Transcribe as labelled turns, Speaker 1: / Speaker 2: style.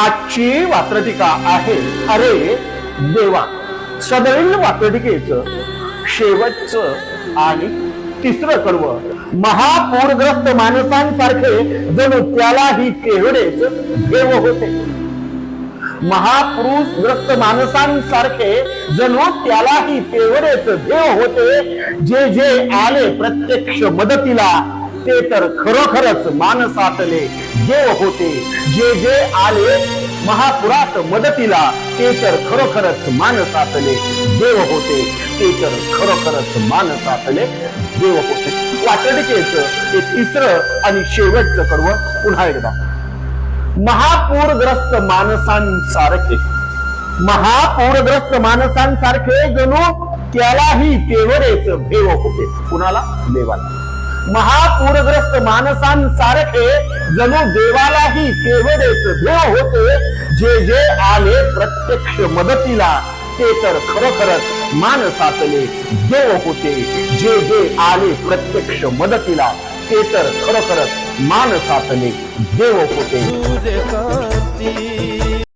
Speaker 1: आजची वात्रटिका आहे अरे देवा. सदैव वात्रटिकेचं शेवटचं आणि तिसरं कडव महापूरग्रस्त माणसांसारखे जणू त्यालाही केवढेच देव होते. महापुरुषग्रस्त माणसांसारखे जणू त्यालाही तेवढेच देव होते. जे जे आले प्रत्यक्ष मदतीला ते तर खरोखरच माणसातले देव होते जे जे आले महापुरात मदतीला ते तर खरोखरच माणसातले देव होते. ते तर खरोखरच माणसातले देव होते. वाटडकेच ते तिसरं आणि शेवटचं कडवं पुन्हा एकदा. महापूरग्रस्त माणसांसारखे महापूरग्रस्त माणसांसारखे जणू त्यालाही तेवढेच भेव होते. कुणाला? देवाला. महापूरग्रस्त माणसांसारखे जणू देवालाही तेवढेच देव होते. जे जे आले प्रत्यक्ष मदतीला ते तर खरोखरच माणसातले देव होते. जे जे आले प्रत्यक्ष मदतीला ते तर खरोखरच माणसातले देव होते.